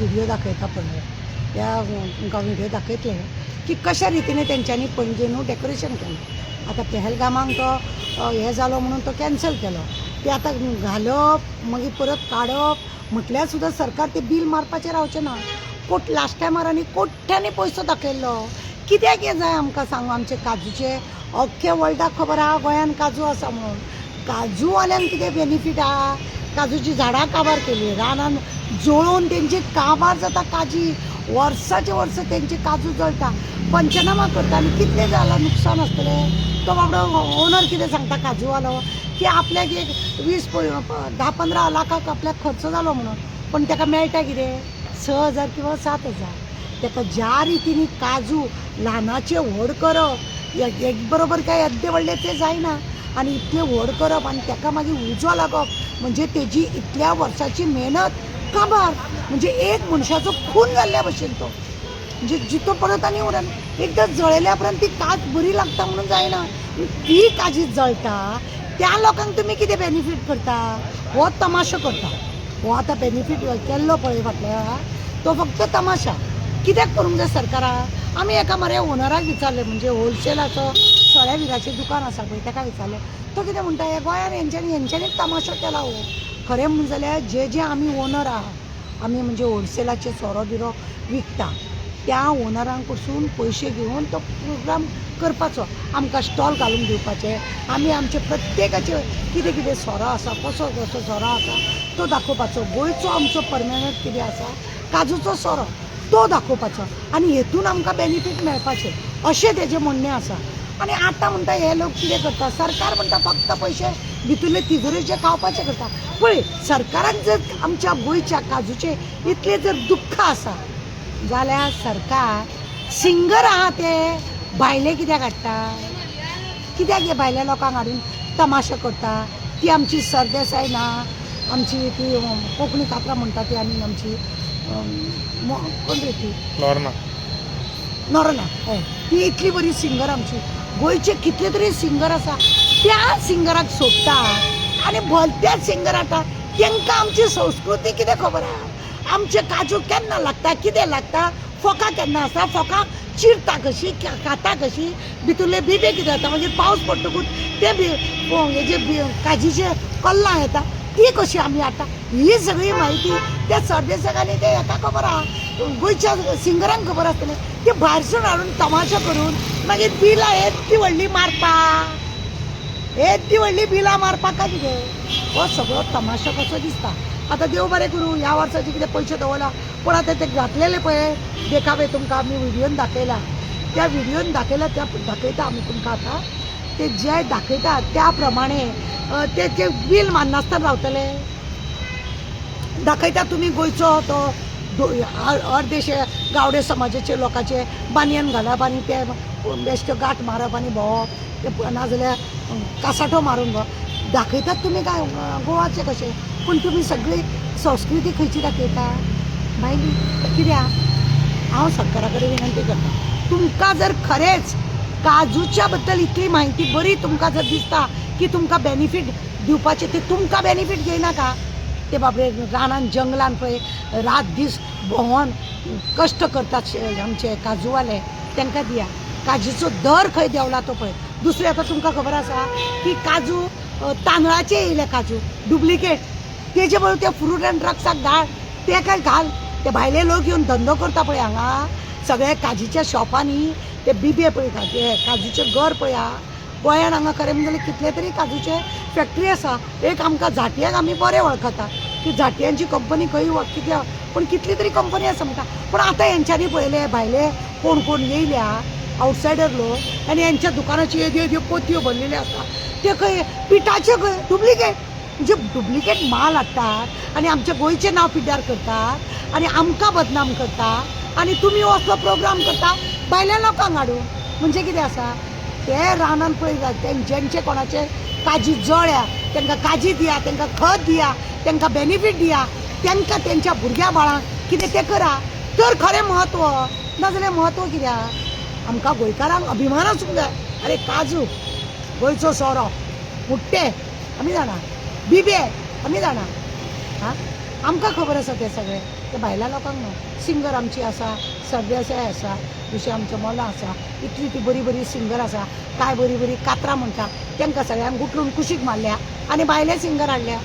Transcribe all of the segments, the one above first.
Video दाखयता पळय त्या तुमकां व्हिडिओ दाखयतले की कशा रितीने तेंच्यांनी पणजेनू डेकोरेशन केलें. आतां पहलगामाक तो हे हें जालो म्हणून तो कॅन्सल केलो. ते आतां घालप मागीर परत काडप म्हटल्यार सुद्दां सरकार ते बील मारपाचें रावचें ना. कोट लास्ट टायमार आनी कोट्यांनी पयसो दाखयल्लो कित्याक हें जाय आमकां सांगू? आमचे काजूचे अख्खे वर्ल्डाक खबर आहा गोंयान काजू आसा म्हणून. काजूवाल्यांक कितें बेनिफीट आहा काजूची झाडां काबार केली रानान जळोवन तेंची काबार जाता काजी वर्साचे वर्स तेंचे काजू जळटा पंचनामा करता आनी कितलें जालां नुकसान आसतलें तो बाबडो ओनर कितें सांगता काजूवालो? की आपल्याक एक वीस प- धा पंदरा लाखाक आपल्याक खर्च जालो म्हणून. पण ताका मेळटा कितें? स हजार किंवा सात हजार. ताका ज्या रितीनी काजू ल्हानाचे व्हड करप एक बरोबर काय अद्दे व्हडले ते जायना आनी इतले व्हड करप आनी ताका मागीर उजो लागप. म्हणजे तेजी इतल्या वर्साची मेहनत. काबार म्हणजे एक मनशाचो खून जाल्ल्या भशेन तो. म्हणजे जितो परत आनी उरना एकदां जळयल्या उपरांत ती काज बरी लागता म्हणून जायना ती काजी जळटा त्या लोकांक तुमी कितें बेनिफीट करता? हो तमाशो करता. हो आतां बेनिफीट केल्लो पळय फाटल्या. तो फक्त तमाशा. कित्याक करूंक जाय म्हणजे सरकाराक आमी एका मरे ओनराक विचारलें. म्हणजे होलसेलाचो सोऱ्या विराचें दुकान आसा पळय ताका विचारलें? तो कितें म्हणटा हे गोंयान हेंच्यांनी हेंच्यांनीच तमाशो केला हो. खरें म्हण जाल्यार जे जे आमी ओनर आहा आमी म्हणजे होलसेलाचे सोरो बिरो विकता. त्या ओनरांक कडसून पयशे घेवन तो प्रोग्राम करपाचो. आमकां स्टॉल घालून दिवपाचे. आमी आमचे प्रत्येकाचे कितें कितें सोरो आसा कसो कसो सोरो आसा तो दाखोवपाचो. गोंयचो आमचो परमनंट कितें आसा काजूचो सोरो तो दाखोवपाचो. आनी हेतून आमकां बेनिफीट मेळपाचें. अशें तेजें म्हणणें आसा आनी आतां म्हणटा हे लोक कितें करता सरकार म्हणटा फक्त पयशे भितरले तिजोरीचे खावपाचे करता पळय सरकाराक जर आमच्या गोंयच्या काजूचे इतले जर दुख्ख आसा जाल्यार सरकार सिंगर आहा ते भायले कित्याक हाडटा कित्याक हे भायल्या लोकांक हाडून तमाशा करता ती आमची सरदेसाय ना आमची ती कोंकणी कातरां म्हणटा ती आमी आमची कोण रे ती? नॉर्ना. नॉर्ना हय. ती इतली बरी सिंगर आमची. गोंयचे कितले तरी सिंगर आसा त्या सिंगराक सोदता आनी भलत्या सिंगर आतां तांकां आमची संस्कृती कितें खबर आहा? आमचे काजू केन्ना लागता कितें लागता? फोकां केन्ना आसता फोकां चिरता कशी खाता कशी? भितरले बिबे कितें जाता? मागीर पावस पडटकूच ते बी हेजे काजीचे कल्लां येता ती कशी आमी हाडटा ही सगळी म्हायती त्या सरदेसाकांनी ते हेका खबर आहा. गोंयच्या सिंगरांक खबर आसतलें. ते भायरसून हाडून तमाशा करून मागीर बिलां येदी व्हडली मारपा. येदी व्हडली बिलां मारपाक काय कितें हो सगळो तमाशा कसो दिसता. आतां देव बरें करूं ह्या वर्साचे कितें पयशे दवरला पूण आतां ते घातलेले पळय देखावे तुमकां आमी व्हिडियोन दाखयला त्या व्हिडियोन दाखयला त्या दाखयता आमी तुमकां आतां. ते जे दाखयता त्या प्रमाणे ते जे बील मारनासतना रावतले. दाखयता तुमी गोंयचो तो अर्देशे गावडे समाजाचे लोकांचे बानयन घालप आनी ते बेश्टे गाठ मारप आनी भोंवप ते नाजाल्यार कासाटो मारून भोंवप दाखयतात तुमी काय गोवाचे कशे पूण तुमी सगळी संस्कृती खंयची दाखयता मागीर कित्याक हांव सरकारा कडेन विनंती करता. तुमकां जर खरेंच काजूच्या बद्दल इतली म्हायती बरी तुमकां जर दिसता की तुमकां बेनिफीट दिवपाचे ते तुमकां बेनिफीट घेयनाका ते बापरे रानान जंगलान पळय रात दीस भोंवोन कश्ट करतात आमचे काजूवाले. तांकां दिया. काजूचो दर खंय देंवला तो पळय. दुसरें आतां तुमकां खबर आसा की काजू तांदळाचे येयले काजू. डुप्लिकेट. तेजे बरोबर ते फ्रूट अँड ड्रग्साक धाड ते काय घाल. ते भायले लोक येवन धंदो करता पळय हांगा. सगळे काजीच्या शॉपांनी ते बिबे पळय ते काजूचे घर पळय. हा गोंयान हांगा खरें जाल्यार म्हणजे कितले तरी काजूचे फॅक्टरी आसा एक आमकां जाटयेक आमी बरें वळखता की झाटयांची कंपनी खंय वळ कित्या पूण कितली तरी कंपनी आसा म्हणटा पूण आतां हेंच्यांनी पळयले भायले कोण कोण येयल्या आवटसायडर लोक आनी हेंच्या दुकानाची येद्यो येद्यो पोतयो भरलेल्यो आसा ते खंय पिठाचे खंय डुप्लिकेट म्हणजे डुप्लिकेट माल हाडटात आनी आमचें गोंयचें नांव पिड्ड्यार करतात आनी आमकां बदनाम करता आनी तुमी असलो प्रोग्राम करता भायल्या लोकांक हाडून म्हणजे कितें आसा ते रानान पळय ते जेंचे कोणाचे काजी जळ्या तांकां काजी दिया तांकां खत दिया तांकां बेनिफीट दिया तांकां तेंच्या भुरग्या बाळांक कितें तें करा. तर खरें म्हत्व नाजाल्यार म्हत्व कित्याक आमकां गोंयकारांक अभिमान आसूंक जाय. अरे काजू गोंयचो सोरो मुट्टे आमी जाणा बिबे आमी जाणा हां? आमकां खबर आसा तें सगळें. ते भायल्या लोकांक न्हू सिंगर आमची आसा सरदेसाय आसा. जशी आमच्या मोला आसा इतली ती बरी बरी सिंगर आसा काय बरी बरी कातरां म्हणटा तांकां सगळ्यांक गुटलून कुशीक मारल्या आनी भायले सिंगर हाडल्या.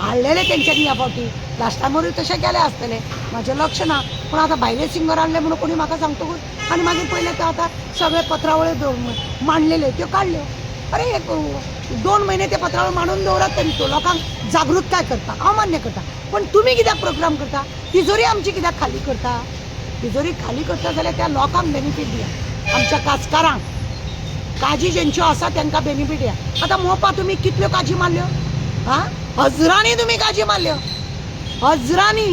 हाडलेले तेंच्यांनी ह्या फावटी लास्ट टायमारूय तशें केलें आसतलें म्हाजें लक्ष ना पूण आतां भायले सिंगर हाडले म्हणून कोणी म्हाका सांगतकूच आनी मागीर पयले ते आतां सगळे पत्रावळ्यो दव- मांडलेल्यो त्यो काडल्यो अरे एक दोन महिने ते पत्रावळ मांडून दवरात तरी तो लोकांक जागृतकाय करता? हांव मान्य करता. पण तुमी कित्याक प्रोग्राम करता? तिजोरी आमची कित्याक खाली करता? तिजोरी खाली करता जाल्यार त्या लोकांक बेनिफीट दिया. आमच्या काजकारांक काजी ज्यांच्यो आसा तांकां बेनिफीट दिया आतां मोपा तुमी कितल्यो काजी मारल्यो? आं हजरांनी तुमी काजी मारल्यो? हजरांनी.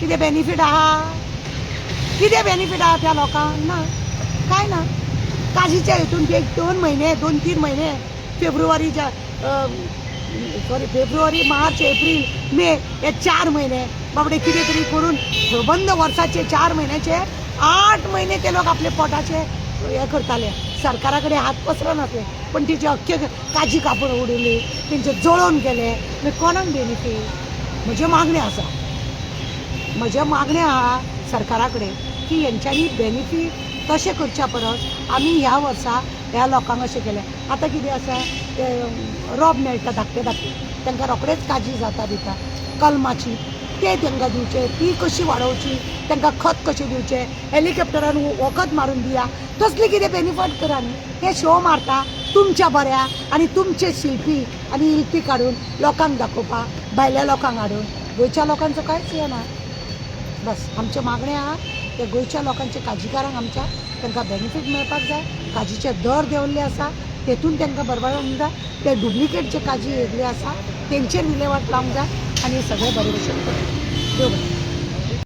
कितें बेनिफीट आहा? कितें बेनिफीट आहा त्या लोकांक? ना. काय ना? काजीच्या हितून एक दोन महिने दोन तीन महिने. फेब्रुवारीच्या सॉरी फेब्रुवारी मार्च एप्रील मे हे चार महिने. बाबडे कितें तरी करून बंद वर्साचे चार महिन्याचे आठ महिने ते लोक आपले पोटाचे हे करताले. सरकारा कडेन हात नसले पण तिचे अख्खे काजी कापड उडयली तेंचे जळोवन गेले. कोणाक बेनिफीट म्हज्यो मागण्यो आसा म्हज्या मागण्या आहा म्हणजे सरकारा कडेन की हेंच्यांनी बेनिफीट तशें करच्या परस आमी ह्या वर्सा ह्या लोकांक अशें केलें. आतां कितें आसा रोब मेळटा धाकटे धाकटे. तांकां रोखडेच काजी जाता दिता कलमाची ते तांकां दिवचे ती कशी वाडोवची तांकां खत कशें दिवचें हेलिकॉप्टरान वखद मारून दिया तसली कितें बेनिफीट करा न्ही हे शो मारता तुमच्या बऱ्या आनी तुमचे शिल्पी आनी इल्पी काडून लोकांक दाखोवपा भायल्या लोकांक हाडून गोंयच्या लोकांचो कांयच हे ना बस आमचे मागणे आहा ते गोंयच्या लोकांचे काजीकारांक आमच्या तांकां बेनिफीट मेळपाक जाय. काजीचे दर देंवल्ले आसा तेतून तांकां बरोबर जाय. ते डुप्लिकेट जे काजी येयल्ले आसा तेंचेर विलेवाट लावंक जाय. आणि हे सगळं बरे भशेन करता देव